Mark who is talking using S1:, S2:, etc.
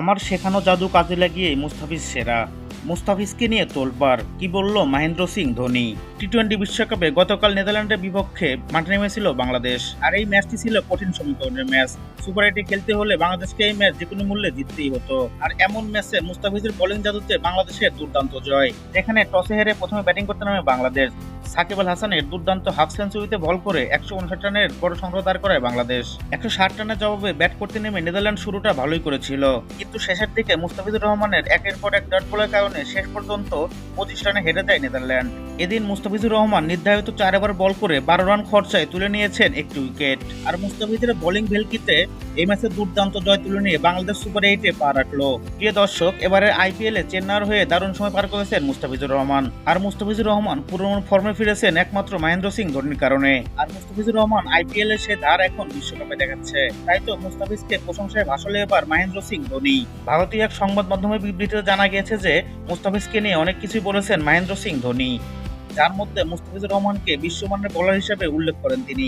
S1: আমার শেখানো জাদু কাজে লাগিয়ে মুস্তাফিজ সেরা। মুস্তাফিজকে নিয়ে তোলবার কি বলল মহেন্দ্র সিং ধোনি? টি টোয়েন্টি বিশ্বকাপে গতকাল নেদারল্যান্ডের বিপক্ষে মাঠে নেমেছিল বাংলাদেশ। আর এই ম্যাচটি ছিল কঠিন সমীকরণের ম্যাচ। সুপার এইটে খেলতে হলে বাংলাদেশকে এই ম্যাচ যে কোনো মূল্যে জিততেই হতো। আর এমন ম্যাচে মুস্তাফিজের বোলিং জাদুতে বাংলাদেশের দুর্দান্ত জয়। যেখানে টসে হেরে প্রথমে ব্যাটিং করতে নামে বাংলাদেশ। সাকিব আল হাসানের দুর্দান্ত হাফ সেঞ্চুরিতে বল করে একশো উনষাট রানের বড় সংগ্রহ দাঁড় করায় বাংলাদেশ। একশো ষাট রানের জবাবে ব্যাট করতে নেমে নেদারল্যান্ড শুরুটা ভালোই করেছিল। কিন্তু শেষের দিকে মুস্তাফিজুর রহমানের একের পর এক ডট বলের কারণে শেষ পর্যন্ত পঁচিশ রানে হেরে দেয় নেদারল্যান্ড। এদিন মুস্তাফিজুর রহমান নির্ধারিত চার ওভার বল করে বারো রান খরচায় তুলে নিয়েছেন একটি উইকেট। আর মুস্তাফিজের বোলিং ভেলকিতে এই ম্যাচে দুর্দান্ত জয় তুলে নিয়ে বাংলাদেশ সুপার এইটে পা রাখল। প্রিয় দর্শক এবারে আইপিএলে চেন্নাইয়ের হয়ে দারুণ সময় পার করেছেন মুস্তাফিজুর রহমান। আর মুস্তাফিজুর রহমান পুরনো ফর্মে ফিরেছেন একমাত্র মহেন্দ্র সিং ধোনির কারণে। আর মুস্তাফিজুর রহমান আইপিএল এর সে ধার এখন বিশ্বকাপে দেখাচ্ছে। তাই তো মুস্তাফিজকে প্রশংসায় ভাসলে এবার মহেন্দ্র সিং ধোনি। ভারতীয় এক সংবাদ মাধ্যমে বিবৃতিতে জানা গিয়েছে যে, মুস্তাফিজকে নিয়ে অনেক কিছুই বলেছেন মহেন্দ্র সিং ধোনি। যার মধ্যে মুস্তাফিজুর রহমানকে বিশ্বমানের বোলার হিসেবে উল্লেখ করেন তিনি।